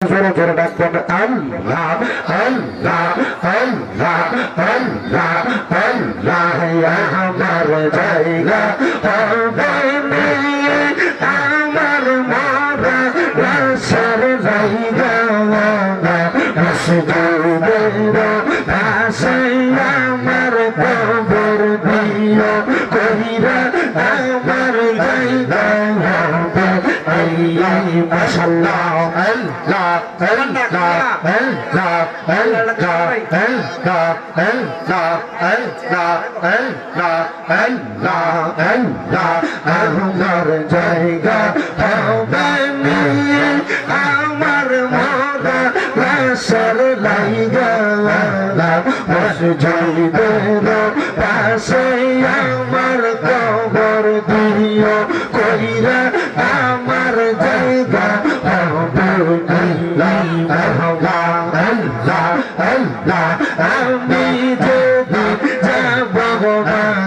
জোরে জোরে ডাকবেন আল্লাহ আল্লাহ আল্লাহ আল্লাহ আল্লাহ আমার জায়গা আমার মারা রাসার জায়গা মসজিদের পাশে আমার জায়গা আমার মরা রাসর লাইগা মসজিদের পাশে আমার কবর দিও কইরা আমার জায়গা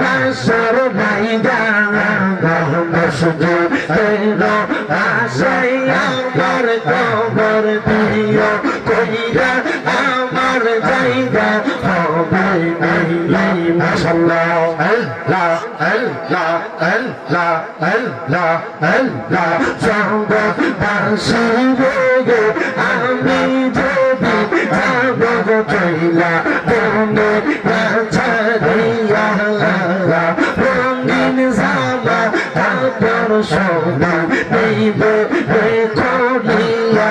রাসর নাইগা মসজিদ তেরো আশাই আমার কবর দিও, কইরা আমার জায়গা হবে নেই, মাশাআল্লাহ। আল্লাহ আল্লাহ আল্লাহ আল্লাহ আল্লাহ সঙ্গ বাসি রে আমি যদি যাব, চইলা বনে সোনা নেইবে খলিয়া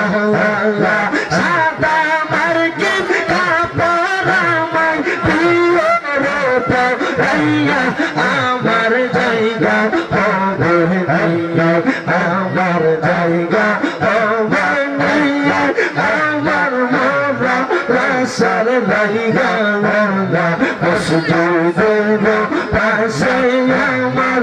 সাদা মার্কিন কাপড় আমায় দিও রে পাইয়া আমার জায়গা হবে পাশে আমার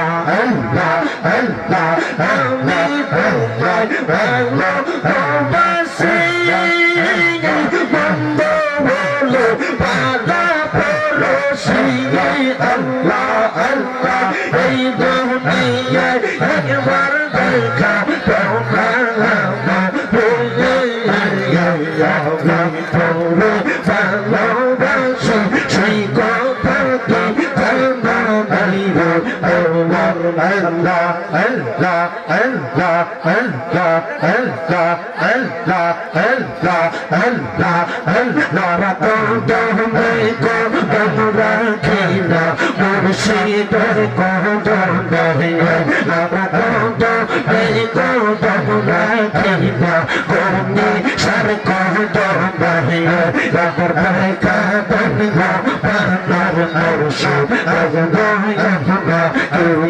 Sarko, don't buy it. مرشد أغنى يغنى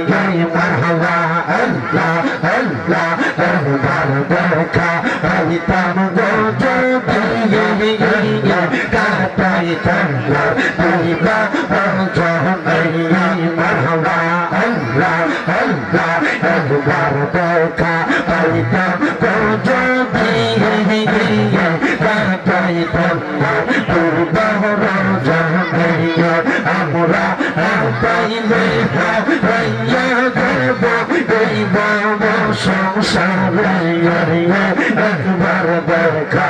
كريم مرحبا الله الله أغبر بركة أيتام دوجة بيئة كاتاي تنلا بيبا أرجع أي مرحبا الله الله أغبر بركة أيتام دوجة بيئة আমরা পাইলে পাইয়া দেব দেব সংসারে একবার দেখা